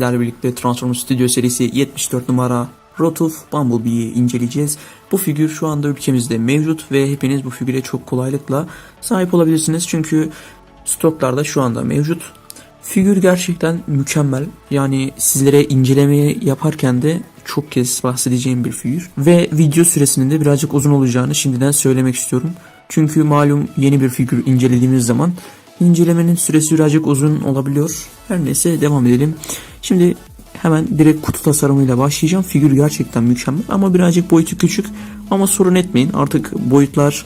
sizlerle birlikte Transformers Studio serisi 74 numara Rotuf Bumblebee'yi inceleyeceğiz. Bu figür şu anda ülkemizde mevcut ve hepiniz bu figüre çok kolaylıkla sahip olabilirsiniz. Çünkü stoklarda şu anda mevcut. Figür gerçekten mükemmel. Yani sizlere incelemeyi yaparken de çok kez bahsedeceğim bir figür. Ve video süresinin de birazcık uzun olacağını şimdiden söylemek istiyorum. Çünkü malum yeni bir figür incelediğimiz zaman incelemenin süresi birazcık uzun olabiliyor. Her neyse devam edelim. Şimdi hemen direkt kutu tasarımıyla başlayacağım. Figür gerçekten mükemmel ama birazcık boyutu küçük. Ama sorun etmeyin artık boyutlar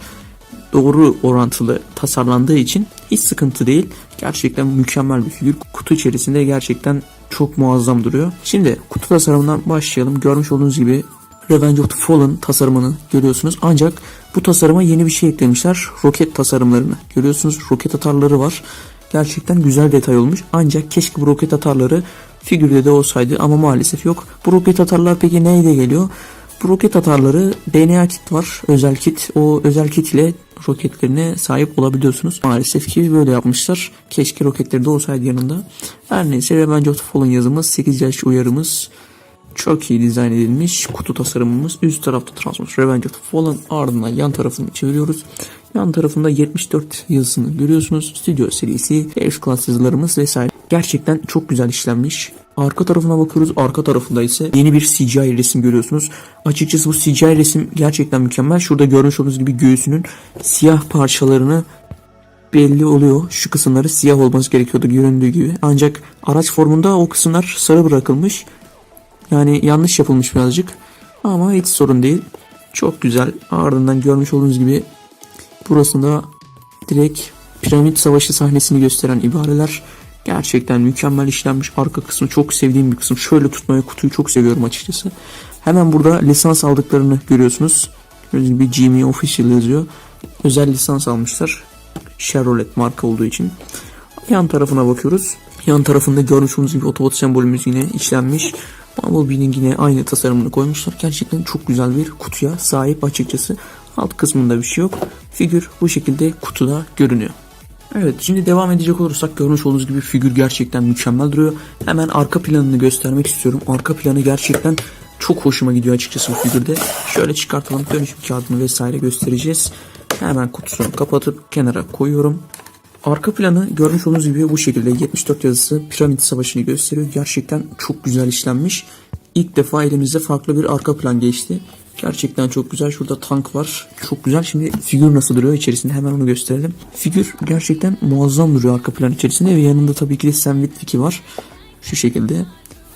doğru orantılı tasarlandığı için hiç sıkıntı değil. Gerçekten mükemmel bir figür. Kutu içerisinde gerçekten çok muazzam duruyor. Şimdi kutu tasarımından başlayalım. Görmüş olduğunuz gibi Revenge of the Fallen tasarımını görüyorsunuz. Ancak bu tasarıma yeni bir şey eklemişler. Roket tasarımlarını. Görüyorsunuz roket atarları var. Gerçekten güzel detay olmuş. Ancak keşke bu roket atarları figürde de olsaydı ama maalesef yok. Bu roket atarlar peki neyle geliyor? Bu roket atarları DNA kit var. Özel kit. O özel kit ile roketlerine sahip olabiliyorsunuz. Maalesef ki böyle yapmışlar. Keşke roketleri de olsaydı yanında. Her neyse Revenge of Fallen yazımız 8 yaş uyarımız çok iyi dizayn edilmiş kutu tasarımımız. Üst tarafta Transformers Revenge of Fallen ardından yan tarafını çeviriyoruz. Yan tarafında 74 yazısını görüyorsunuz. Stüdyo serisi, Ace Class yazılarımız vesaire. Gerçekten çok güzel işlenmiş. Arka tarafına bakıyoruz. Arka tarafında ise yeni bir CGI resim görüyorsunuz. Açıkçası bu CGI resim gerçekten mükemmel. Şurada görmüş olduğunuz gibi göğsünün siyah parçalarını belli oluyor. Şu kısımları siyah olması gerekiyordu göründüğü gibi. Ancak araç formunda o kısımlar sarı bırakılmış. Yani yanlış yapılmış birazcık. Ama hiç sorun değil. Çok güzel. Ardından görmüş olduğunuz gibi burasında direkt piramit savaşı sahnesini gösteren ibareler gerçekten mükemmel işlenmiş. Arka kısmı çok sevdiğim bir kısım. Şöyle tutmayı kutuyu çok seviyorum açıkçası. Hemen burada lisans aldıklarını görüyorsunuz. Gördüğünüz gibi GM Official yazıyor. Özel lisans almışlar. Chevrolet marka olduğu için. Yan tarafına bakıyoruz. Yan tarafında görmüş olduğunuz gibi otobot sembolümüz yine işlenmiş. Bumblebee'nin yine aynı tasarımını koymuşlar. Gerçekten çok güzel bir kutuya sahip açıkçası. Alt kısmında bir şey yok. Figür bu şekilde kutuda görünüyor. Evet şimdi devam edecek olursak görmüş olduğunuz gibi figür gerçekten mükemmel duruyor. Hemen arka planını göstermek istiyorum. Arka planı gerçekten çok hoşuma gidiyor açıkçası bu figürde. Şöyle çıkartalım dönüşüm kağıdını vesaire göstereceğiz. Hemen kutusunu kapatıp kenara koyuyorum. Arka planı görmüş olduğunuz gibi bu şekilde 74 yazısı piramit savaşını gösteriyor. Gerçekten çok güzel işlenmiş. İlk defa elimizde farklı bir arka plan geçti. Gerçekten çok güzel. Şurada tank var. Çok güzel. Şimdi figür nasıl duruyor içerisinde hemen onu gösterelim. Figür gerçekten muazzam duruyor arka plan içerisinde ve yanında tabii ki de Sam Witwicky var. Şu şekilde.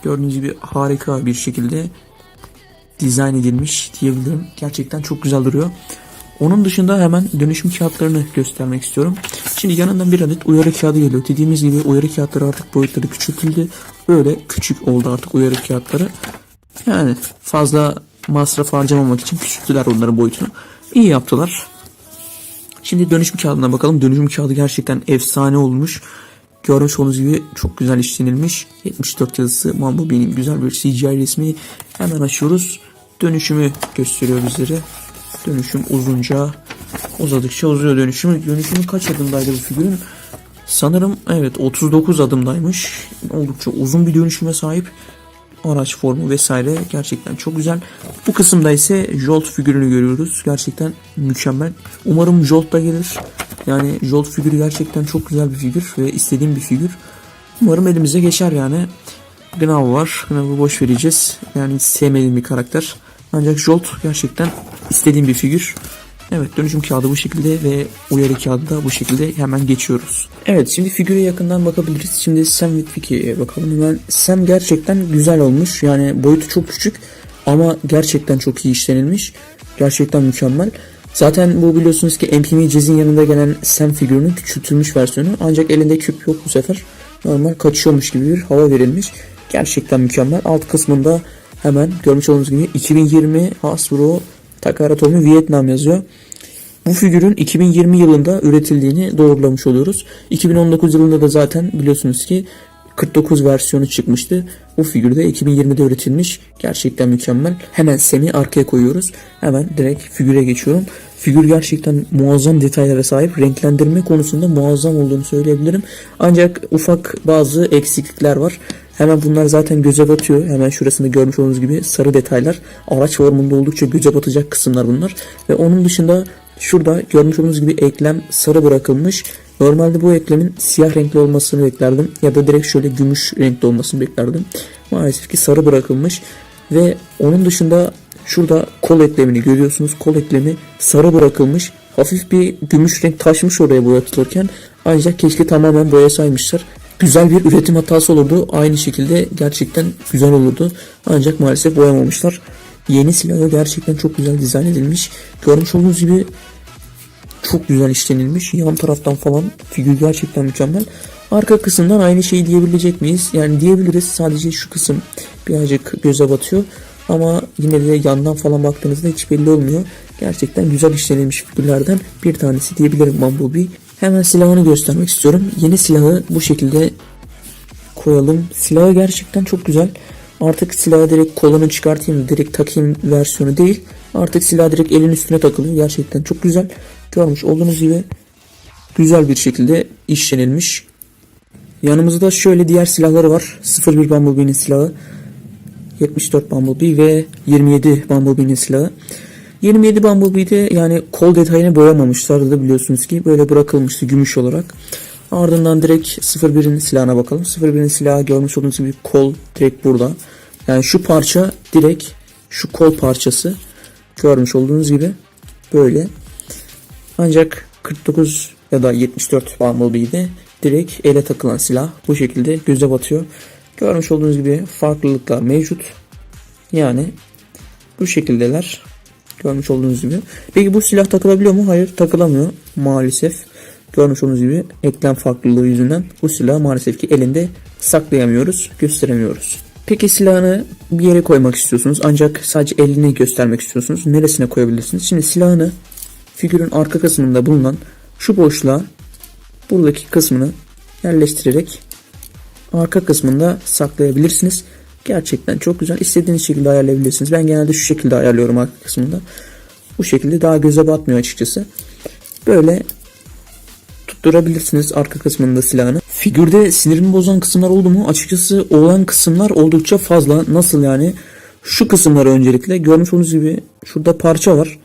Gördüğünüz gibi harika bir şekilde dizayn edilmiş diyebilirim. Gerçekten çok güzel duruyor. Onun dışında hemen dönüşüm kağıtlarını göstermek istiyorum. Şimdi yanından bir adet uyarı kağıdı geliyor. Dediğimiz gibi uyarı kağıtları artık boyutları küçültüldü. Böyle küçük oldu artık uyarı kağıtları. Yani fazla masraf harcamamak için küçülttüler onların boyutunu. İyi yaptılar. Şimdi dönüşüm kağıdına bakalım. Dönüşüm kağıdı gerçekten efsane olmuş. Görmüş olduğunuz gibi çok güzel işlenilmiş. 74 yazısı Bumblebee'nin güzel bir CGI resmi. Hemen açıyoruz. Dönüşümü gösteriyor bizlere. Dönüşüm uzunca uzadıkça uzuyor dönüşümü. Dönüşümü kaç adımdaydı bu figürün? Sanırım evet 39 adımdaymış. Oldukça uzun bir dönüşüme sahip. Araç formu vesaire gerçekten çok güzel. Bu kısımda ise Jolt figürünü görüyoruz. Gerçekten mükemmel. Umarım Jolt da gelir. Yani Jolt figürü gerçekten çok güzel bir figür ve istediğim bir figür. Umarım elimize geçer yani. Gnav var. Gnav'ı boş vereceğiz. Yani sevmediğim bir karakter. Ancak Jolt gerçekten istediğim bir figür. Evet dönüşüm kağıdı bu şekilde ve uyarı kağıdı da bu şekilde hemen geçiyoruz. Evet şimdi figüre yakından bakabiliriz. Şimdi Sam Witwicky'ye bakalım. Hemen Sam gerçekten güzel olmuş. Yani boyutu çok küçük ama gerçekten çok iyi işlenilmiş. Gerçekten mükemmel. Zaten bu biliyorsunuz ki MPM Jazz'in yanında gelen Sam figürünün küçültülmüş versiyonu. Ancak elinde küp yok bu sefer. Normal kaçıyormuş gibi bir hava verilmiş. Gerçekten mükemmel. Alt kısmında hemen görmüş olduğunuz gibi 2020 Hasbro Takara Vietnam yazıyor. Bu figürün 2020 yılında üretildiğini doğrulamış oluyoruz. 2019 yılında da zaten biliyorsunuz ki 49 versiyonu çıkmıştı. Bu figür de 2020'de üretilmiş. Gerçekten mükemmel. Hemen Sem'i arkaya koyuyoruz. Hemen direkt figüre geçiyorum. Figür gerçekten muazzam detaylara sahip. Renklendirme konusunda muazzam olduğunu söyleyebilirim. Ancak ufak bazı eksiklikler var. Hemen bunlar zaten göze batıyor. Hemen şurasında görmüş olduğunuz gibi sarı detaylar. Araç formunda oldukça göze batacak kısımlar bunlar. Ve onun dışında şurada görmüş olduğunuz gibi eklem sarı bırakılmış. Normalde bu eklemin siyah renkli olmasını beklerdim. Ya da direkt şöyle gümüş renkli olmasını beklerdim. Maalesef ki sarı bırakılmış. Ve onun dışında şurada kol eklemini görüyorsunuz. Kol eklemi sarı bırakılmış. Hafif bir gümüş renk taşmış oraya boyatılırken. Ancak keşke tamamen boyasaymışlar. Güzel bir üretim hatası olurdu. Aynı şekilde gerçekten güzel olurdu. Ancak maalesef boyamamışlar. Yeni silahı gerçekten çok güzel dizayn edilmiş. Görmüş olduğunuz gibi çok güzel işlenilmiş. Yan taraftan falan figür gerçekten mükemmel. Arka kısımdan aynı şeyi diyebilecek miyiz? Yani diyebiliriz. Sadece şu kısım birazcık göze batıyor. Ama yine de yandan falan baktığınızda hiç belli olmuyor. Gerçekten güzel işlenilmiş figürlerden bir tanesi diyebilirim Bumblebee. Hemen silahını göstermek istiyorum. Yeni silahı bu şekilde koyalım. Silahı gerçekten çok güzel. Artık silahı direkt kolunu çıkartayım, direkt takayım versiyonu değil. Artık silah direkt elin üstüne takılıyor. Gerçekten çok güzel. Görmüş olduğunuz gibi güzel bir şekilde işlenilmiş. Yanımızda şöyle diğer silahları var. 01 Bumblebee'nin silahı. 74 Bumblebee ve 27 Bumblebee'nin silahı. 27 Bumblebee'de yani kol detayını boyamamışlardı da biliyorsunuz ki böyle bırakılmıştı gümüş olarak. Ardından direkt 01'in silahına bakalım. 01'in silahı görmüş olduğunuz gibi kol direkt burada. Yani şu parça direkt şu kol parçası görmüş olduğunuz gibi böyle. Ancak 49 ya da 74 Bumblebee'de direkt ele takılan silah bu şekilde göze batıyor. Görmüş olduğunuz gibi farklılıklar mevcut. Yani bu şekildeler. Görmüş olduğunuz gibi. Peki bu silah takılabiliyor mu? Hayır takılamıyor maalesef. Görmüş olduğunuz gibi eklem farklılığı yüzünden bu silahı maalesef ki elinde saklayamıyoruz, gösteremiyoruz. Peki silahını bir yere koymak istiyorsunuz ancak sadece elini göstermek istiyorsunuz. Neresine koyabilirsiniz? Şimdi silahını figürün arka kısmında bulunan şu boşluğa buradaki kısmını yerleştirerek arka kısmında saklayabilirsiniz. Gerçekten çok güzel. İstediğiniz şekilde ayarlayabilirsiniz. Ben genelde şu şekilde ayarlıyorum arka kısmında. Bu şekilde daha göze batmıyor açıkçası. Böyle tutturabilirsiniz arka kısmında silahını. Figürde sinirimi bozan kısımlar oldu mu? Açıkçası olan kısımlar oldukça fazla. Nasıl yani? Şu kısımları öncelikle görmüş olduğunuz gibi şurada parça var.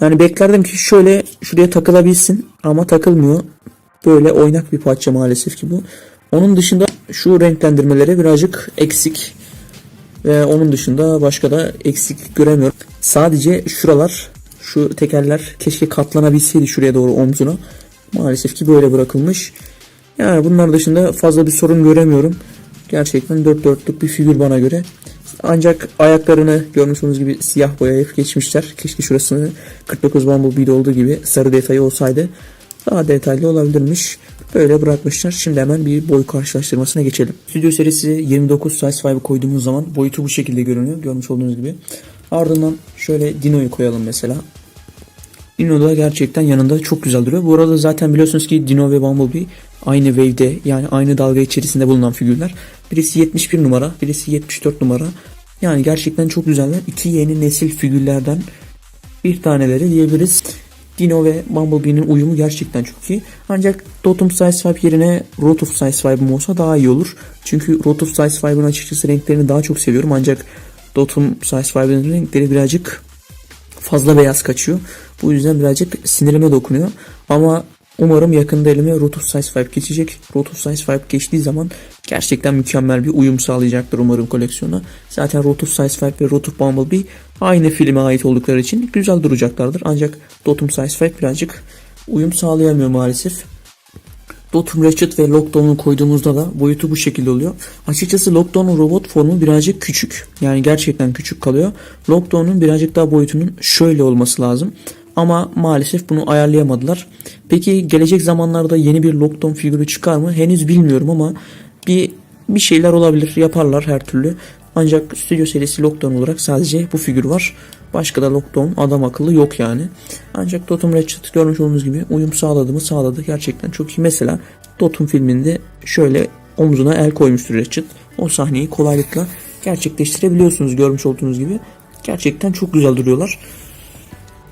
Yani beklerdim ki şöyle şuraya takılabilsin ama takılmıyor. Böyle oynak bir parça maalesef ki bu. Onun dışında şu renklendirmeleri birazcık eksik. Ve onun dışında başka da eksik göremiyorum. Sadece şuralar, şu tekerler keşke katlanabilseydi şuraya doğru omzuna. Maalesef ki böyle bırakılmış. Yani bunlar dışında fazla bir sorun göremiyorum. Gerçekten dört dörtlük bir figür bana göre. Ancak ayaklarını görmüş olduğunuz gibi siyah boyayıp geçmişler. Keşke şurasını 49 Bumblebee'de olduğu gibi sarı detayı olsaydı daha detaylı olabilirmiş. Böyle bırakmışlar. Şimdi hemen bir boy karşılaştırmasına geçelim. Stüdyo serisi 29 size 5'ı koyduğumuz zaman boyutu bu şekilde görünüyor. Görmüş olduğunuz gibi. Ardından şöyle Dino'yu koyalım mesela. Dino da gerçekten yanında çok güzel duruyor. Bu arada zaten biliyorsunuz ki Dino ve Bumblebee aynı wave'de yani aynı dalga içerisinde bulunan figürler. Birisi 71 numara, birisi 74 numara. Yani gerçekten çok güzeller. İki yeni nesil figürlerden bir taneleri diyebiliriz. Dino ve Bumblebee'nin uyumu gerçekten çok iyi. Ancak Dotum Size 5 yerine Rot of 5'im olsa daha iyi olur. Çünkü Rot of 5'ın açıkçası renklerini daha çok seviyorum. Ancak Dotum 5'in renkleri birazcık fazla beyaz kaçıyor. Bu yüzden birazcık sinirime dokunuyor. Ama umarım yakında elime Rot of Size 5 geçecek. Rot of Size 5 geçtiği zaman gerçekten mükemmel bir uyum sağlayacaktır umarım koleksiyona. Zaten Rot of Size 5 ve Rot of Bumblebee aynı filme ait oldukları için güzel duracaklardır. Ancak Dotum Size 5 birazcık uyum sağlayamıyor maalesef. Dotum Ratchet ve Lockdown'u koyduğumuzda da boyutu bu şekilde oluyor. Açıkçası Lockdown'un robot formu birazcık küçük. Yani gerçekten küçük kalıyor. Lockdown'un birazcık daha boyutunun şöyle olması lazım. Ama maalesef bunu ayarlayamadılar. Peki gelecek zamanlarda yeni bir Lockdown figürü çıkar mı? Henüz bilmiyorum ama bir bir şeyler olabilir. Yaparlar her türlü. Ancak stüdyo serisi Lockdown olarak sadece bu figür var. Başka da Lockdown adam akıllı yok yani. Ancak Dotum Ratchet görmüş olduğunuz gibi uyum sağladı mı sağladı. Gerçekten çok iyi. Mesela Dotum filminde şöyle omzuna el koymuştur Ratchet. O sahneyi kolaylıkla gerçekleştirebiliyorsunuz görmüş olduğunuz gibi. Gerçekten çok güzel duruyorlar.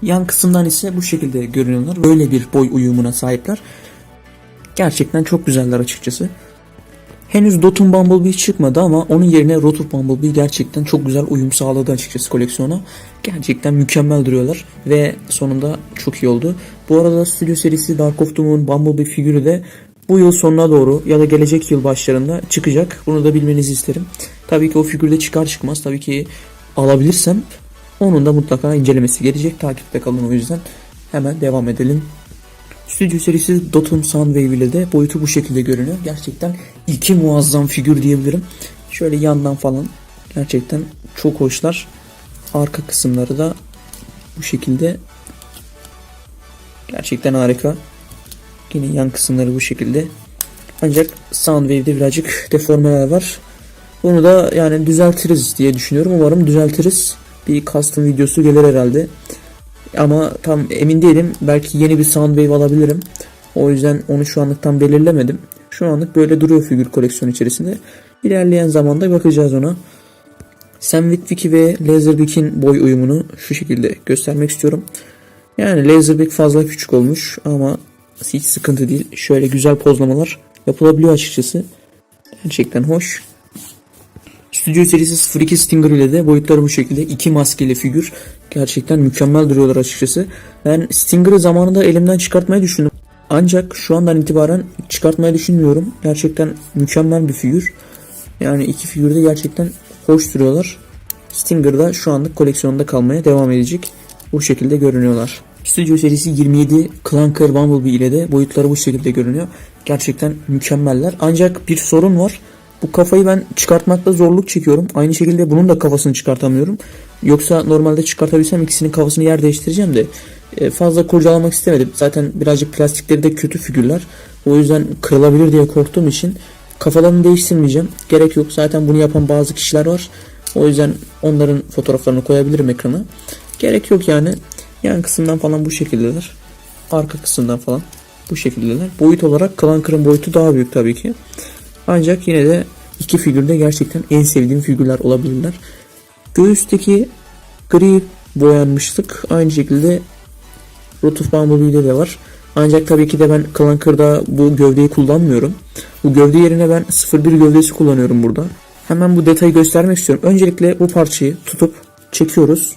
Yan kısımdan ise bu şekilde görünüyorlar. Böyle bir boy uyumuna sahipler. Gerçekten çok güzeller açıkçası. Henüz Dotun Bumblebee çıkmadı ama onun yerine Rotor Bumblebee gerçekten çok güzel uyum sağladı açıkçası koleksiyona. Gerçekten mükemmel duruyorlar ve sonunda çok iyi oldu. Bu arada Studio serisi Dark of the Bumblebee figürü de bu yıl sonuna doğru ya da gelecek yıl başlarında çıkacak. Bunu da bilmenizi isterim. Tabii ki o figürde çıkar çıkmaz tabii ki alabilirsem onun da mutlaka incelemesi gelecek. Takipte kalın o yüzden. Hemen devam edelim. Stüdyo serisi Dotum Soundwave ile de boyutu bu şekilde görünüyor. Gerçekten iki muazzam figür diyebilirim. Şöyle yandan falan gerçekten çok hoşlar. Arka kısımları da bu şekilde gerçekten harika. Yine yan kısımları bu şekilde. Ancak Soundwave'de birazcık deformeler var. Bunu da yani düzeltiriz diye düşünüyorum. Umarım düzeltiriz. Bir custom videosu gelir herhalde. Ama tam emin değilim. Belki yeni bir Soundwave alabilirim. O yüzden onu şu anlık tam belirlemedim. Şu anlık böyle duruyor figür koleksiyon içerisinde. İlerleyen zamanda bakacağız ona. Sam Witwicky ve Laserbeak'in boy uyumunu şu şekilde göstermek istiyorum. Yani Laserbeak fazla küçük olmuş ama hiç sıkıntı değil. Şöyle güzel pozlamalar yapılabiliyor açıkçası. Gerçekten hoş. Studio serisi 02 Stinger ile de boyutları bu şekilde. iki maskeli figür. Gerçekten mükemmel duruyorlar açıkçası. Ben Stinger'ı zamanında elimden çıkartmayı düşündüm. Ancak şu andan itibaren çıkartmayı düşünmüyorum. Gerçekten mükemmel bir figür. Yani iki figür de gerçekten hoş duruyorlar. Stinger da şu anlık koleksiyonda kalmaya devam edecek. Bu şekilde görünüyorlar. Studio serisi 27 Clunker Bumblebee ile de boyutları bu şekilde görünüyor. Gerçekten mükemmeller. Ancak bir sorun var. Bu kafayı ben çıkartmakta zorluk çekiyorum. Aynı şekilde bunun da kafasını çıkartamıyorum. Yoksa normalde çıkartabilsem ikisinin kafasını yer değiştireceğim de e, fazla kurcalamak istemedim. Zaten birazcık plastikleri de kötü figürler. O yüzden kırılabilir diye korktuğum için kafalarını değiştirmeyeceğim. Gerek yok. Zaten bunu yapan bazı kişiler var. O yüzden onların fotoğraflarını koyabilirim ekrana. Gerek yok yani. Yan kısımdan falan bu şekildeler. Arka kısımdan falan bu şekildeler. Boyut olarak Clunker'ın boyutu daha büyük tabii ki. Ancak yine de iki figürde gerçekten en sevdiğim figürler olabilirler. Göğüsteki gri boyanmışlık aynı şekilde Rotuf Bumblebee'de de var. Ancak tabii ki de ben Clunker'da bu gövdeyi kullanmıyorum. Bu gövde yerine ben 01 gövdesi kullanıyorum burada. Hemen bu detayı göstermek istiyorum. Öncelikle bu parçayı tutup çekiyoruz.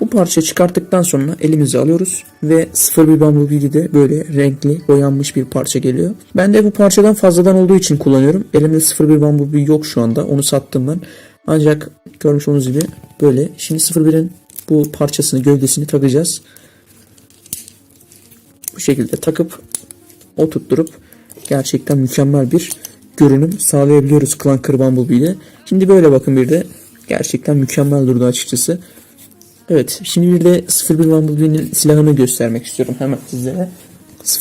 Bu parça çıkarttıktan sonra elimize alıyoruz ve 01 Bumblebee'de de böyle renkli boyanmış bir parça geliyor. Ben de bu parçadan fazladan olduğu için kullanıyorum. Elimde 01 Bumblebee yok şu anda. Onu sattım ben. Ancak görmüş olduğunuz gibi böyle. Şimdi 01'in bu parçasını gövdesini takacağız. Bu şekilde takıp oturtturup gerçekten mükemmel bir görünüm sağlayabiliyoruz Clunker Bumblebee ile. Şimdi böyle bakın bir de gerçekten mükemmel durdu açıkçası. Evet şimdi bir de 01 Bumblebee'nin silahını göstermek istiyorum hemen sizlere.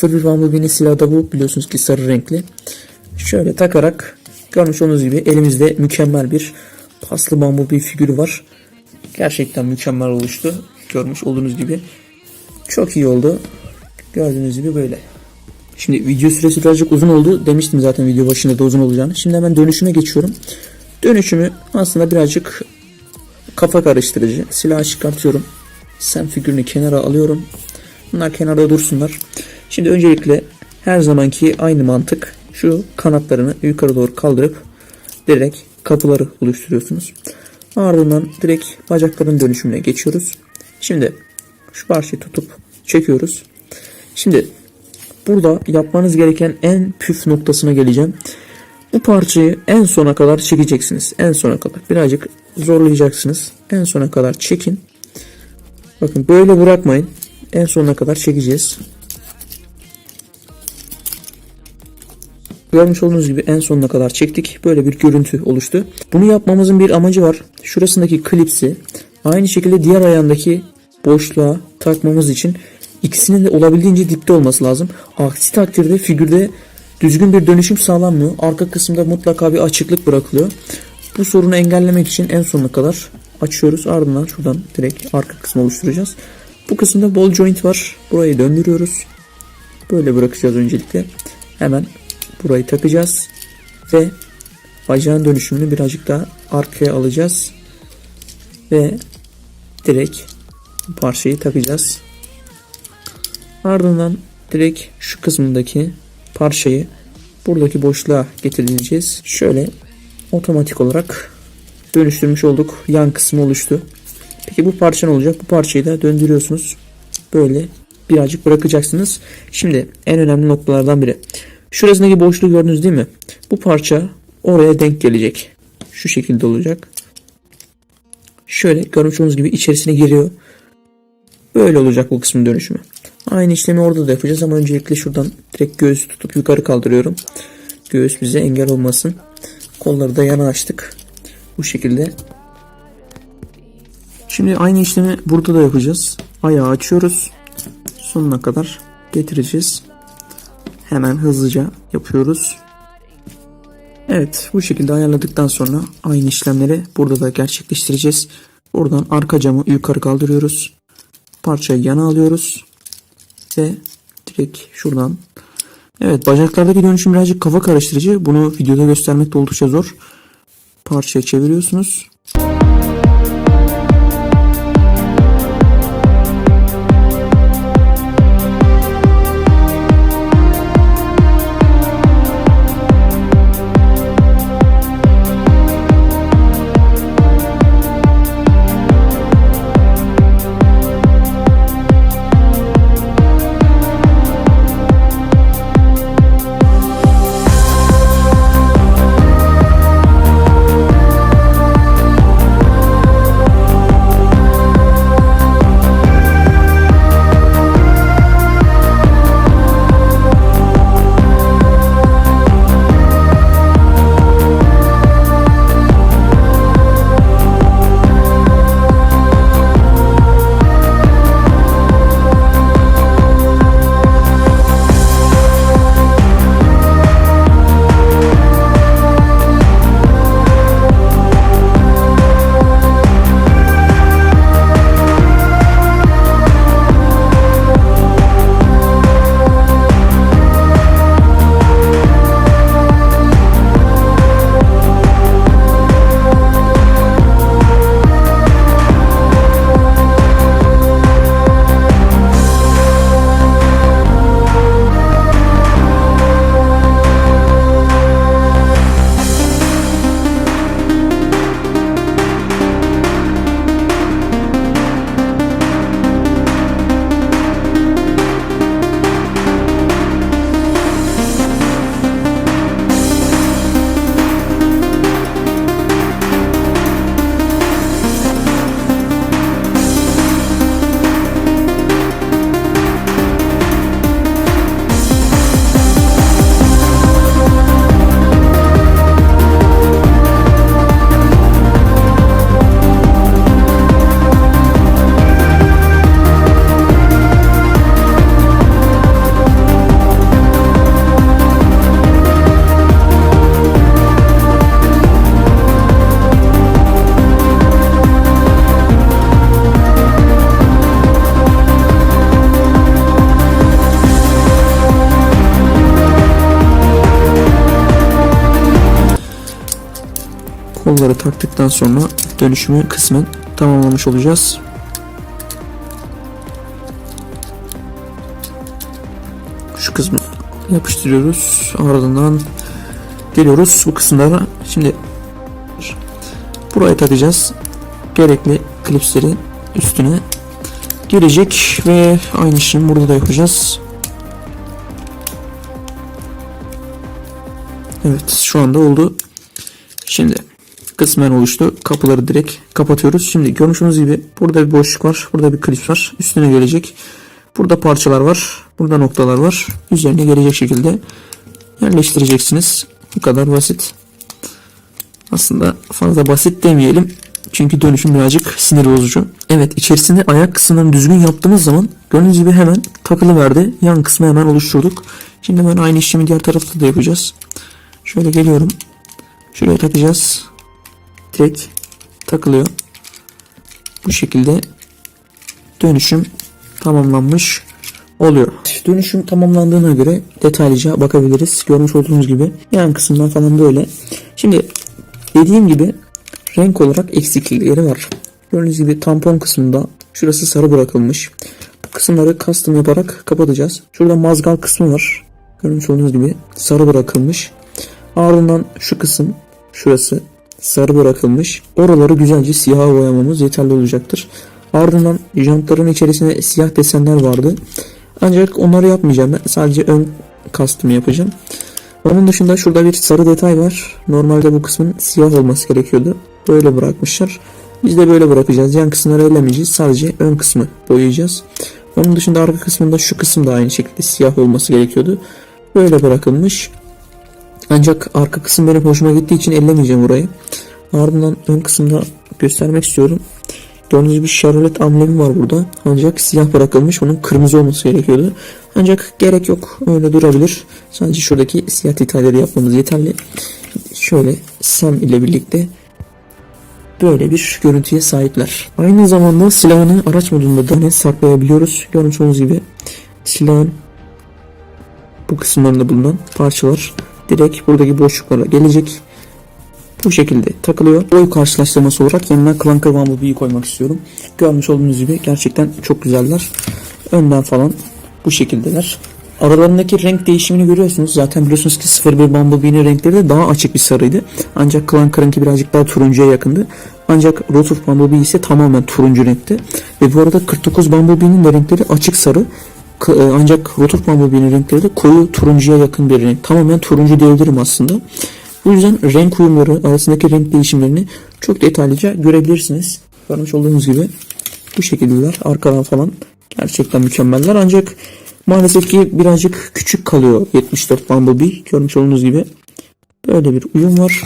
01 Bumblebee'nin silahı da bu biliyorsunuz ki sarı renkli. Şöyle takarak görmüş olduğunuz gibi elimizde mükemmel bir paslı Bumblebee figürü var. Gerçekten mükemmel oluştu. Görmüş olduğunuz gibi. Çok iyi oldu. Gördüğünüz gibi böyle. Şimdi video süresi birazcık uzun oldu. Demiştim zaten video başında da uzun olacağını. Şimdi hemen dönüşüme geçiyorum. Dönüşümü aslında birazcık kafa karıştırıcı. Silahı çıkartıyorum. Sen figürünü kenara alıyorum. Bunlar kenarda dursunlar. Şimdi öncelikle her zamanki aynı mantık. Şu kanatlarını yukarı doğru kaldırıp direkt kapıları oluşturuyorsunuz. Ardından direkt bacakların dönüşümüne geçiyoruz. Şimdi şu parçayı tutup çekiyoruz. Şimdi burada yapmanız gereken en püf noktasına geleceğim. Bu parçayı en sona kadar çekeceksiniz. En sona kadar. Birazcık zorlayacaksınız. En sona kadar çekin. Bakın böyle bırakmayın. En sona kadar çekeceğiz. Görmüş olduğunuz gibi en sonuna kadar çektik. Böyle bir görüntü oluştu. Bunu yapmamızın bir amacı var. Şurasındaki klipsi aynı şekilde diğer ayağındaki boşluğa takmamız için ikisinin de olabildiğince dipte olması lazım. Aksi takdirde figürde düzgün bir dönüşüm sağlanmıyor. Arka kısımda mutlaka bir açıklık bırakılıyor. Bu sorunu engellemek için en sonuna kadar açıyoruz. Ardından şuradan direkt arka kısmı oluşturacağız. Bu kısımda ball joint var. Burayı döndürüyoruz. Böyle bırakacağız öncelikle. Hemen burayı takacağız. Ve bacağın dönüşümünü birazcık daha arkaya alacağız. Ve direkt bu parçayı takacağız. Ardından direkt şu kısmındaki parçayı buradaki boşluğa getireceğiz. Şöyle otomatik olarak dönüştürmüş olduk. Yan kısmı oluştu. Peki bu parça ne olacak? Bu parçayı da döndürüyorsunuz. Böyle birazcık bırakacaksınız. Şimdi en önemli noktalardan biri. Şurasındaki boşluğu gördünüz değil mi? Bu parça oraya denk gelecek. Şu şekilde olacak. Şöyle görmüş olduğunuz gibi içerisine giriyor. Böyle olacak bu kısmın dönüşümü. Aynı işlemi orada da yapacağız ama öncelikle şuradan direkt göğüsü tutup yukarı kaldırıyorum. Göğüs bize engel olmasın. Kolları da yana açtık. Bu şekilde. Şimdi aynı işlemi burada da yapacağız. Ayağı açıyoruz. Sonuna kadar getireceğiz. Hemen hızlıca yapıyoruz. Evet bu şekilde ayarladıktan sonra aynı işlemleri burada da gerçekleştireceğiz. Buradan arka camı yukarı kaldırıyoruz. Parçayı yana alıyoruz. Ve direkt şuradan. Evet bacaklardaki dönüşüm birazcık kafa karıştırıcı. Bunu videoda göstermek de oldukça zor. Parçayı çeviriyorsunuz. Taktıktan sonra dönüşümü kısmen tamamlamış olacağız. Şu kısmı yapıştırıyoruz. Ardından geliyoruz bu kısımlara. Şimdi buraya takacağız. Gerekli klipsleri üstüne gelecek ve aynı işlemi burada da yapacağız. Evet şu anda oldu. Şimdi kısmen oluştu. Kapıları direkt kapatıyoruz. Şimdi görmüşsünüz gibi burada bir boşluk var. Burada bir klip var. Üstüne gelecek. Burada parçalar var. Burada noktalar var. Üzerine gelecek şekilde yerleştireceksiniz. Bu kadar basit. Aslında fazla basit demeyelim. Çünkü dönüşüm birazcık sinir bozucu. Evet içerisinde ayak kısımlarını düzgün yaptığımız zaman gördüğünüz gibi hemen takılı verdi. Yan kısmı hemen oluşturduk. Şimdi hemen aynı işlemi diğer tarafta da yapacağız. Şöyle geliyorum. Şuraya takacağız. Direkt takılıyor. Bu şekilde dönüşüm tamamlanmış oluyor. Dönüşüm tamamlandığına göre detaylıca bakabiliriz. Görmüş olduğunuz gibi yan kısımdan falan böyle. Şimdi dediğim gibi renk olarak eksiklikleri var. Gördüğünüz gibi tampon kısmında şurası sarı bırakılmış. Bu kısımları custom yaparak kapatacağız. Şurada mazgal kısmı var. Görmüş olduğunuz gibi sarı bırakılmış. Ardından şu kısım şurası sarı bırakılmış. Oraları güzelce siyaha boyamamız yeterli olacaktır. Ardından jantların içerisinde siyah desenler vardı. Ancak onları yapmayacağım ben. Sadece ön kastımı yapacağım. Onun dışında şurada bir sarı detay var. Normalde bu kısmın siyah olması gerekiyordu. Böyle bırakmışlar. Biz de böyle bırakacağız. Yan kısımları elemeyeceğiz. Sadece ön kısmı boyayacağız. Onun dışında arka kısmında şu kısım da aynı şekilde siyah olması gerekiyordu. Böyle bırakılmış. Ancak arka kısım benim hoşuma gittiği için ellemeyeceğim burayı. Ardından ön kısımda göstermek istiyorum. Gördüğünüz gibi Charlotte amblemi var burada. Ancak siyah bırakılmış. Onun kırmızı olması gerekiyordu. Ancak gerek yok. Öyle durabilir. Sadece şuradaki siyah detayları yapmamız yeterli. Şöyle Sam ile birlikte böyle bir görüntüye sahipler. Aynı zamanda silahını araç modunda da ne saklayabiliyoruz. Görmüş olduğunuz gibi silahın bu kısımlarında bulunan parçalar direkt buradaki boşluklara gelecek. Bu şekilde takılıyor. Boy karşılaştırması olarak yanına Clunker Bumblebee'yi koymak istiyorum. Görmüş olduğunuz gibi gerçekten çok güzeller. Önden falan bu şekildeler. Aralarındaki renk değişimini görüyorsunuz. Zaten biliyorsunuz ki 01 Bumblebee'nin renkleri de daha açık bir sarıydı. Ancak Clunker'ınki birazcık daha turuncuya yakındı. Ancak Rotuf Bumblebee ise tamamen turuncu renkte. Ve bu arada 49 Bumblebee'nin de renkleri açık sarı. E, Ancak Rotuf Bumblebee'nin renkleri de koyu turuncuya yakın bir renk. Tamamen turuncu diyebilirim aslında. Bu yüzden renk uyumları arasındaki renk değişimlerini çok detaylıca görebilirsiniz. Görmüş olduğunuz gibi bu şekildeler. Arkadan falan gerçekten mükemmeller. Ancak maalesef ki birazcık küçük kalıyor 74 Bumblebee. Görmüş olduğunuz gibi böyle bir uyum var.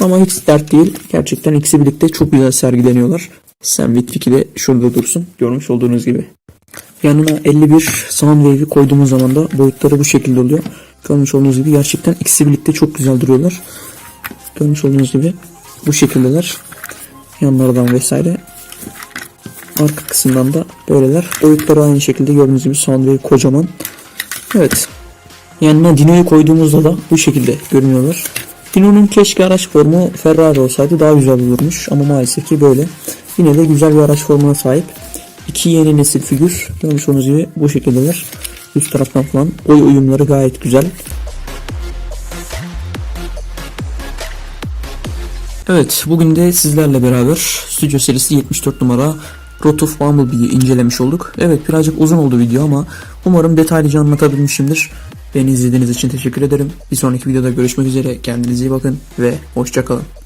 Ama hiç dert değil. Gerçekten ikisi birlikte çok güzel sergileniyorlar. Sam Witwicky de şurada dursun. Görmüş olduğunuz gibi yanına 51 Soundwave'i koyduğumuz zaman da boyutları bu şekilde oluyor görmüş olduğunuz gibi gerçekten ikisi birlikte çok güzel duruyorlar görmüş olduğunuz gibi bu şekildeler yanlardan vesaire arka kısımdan da böyleler. Boyutları aynı şekilde gördüğünüz gibi Soundwave kocaman. Evet. Yanına Dino'yu koyduğumuzda da bu şekilde görünüyorlar. Dino'nun keşke araç formu Ferrari olsaydı daha güzel olurmuş ama maalesef ki böyle. Yine de güzel bir araç formuna sahip. İki yeni nesil figür. Görmüş olduğunuz gibi bu şekildeler. Üst taraftan falan boy uyumları gayet güzel. Evet bugün de sizlerle beraber Studio serisi 74 numara Rotuf Bumblebee'yi incelemiş olduk. Evet birazcık uzun oldu video ama umarım detaylıca anlatabilmişimdir. Beni izlediğiniz için teşekkür ederim. Bir sonraki videoda görüşmek üzere. Kendinize iyi bakın ve hoşçakalın.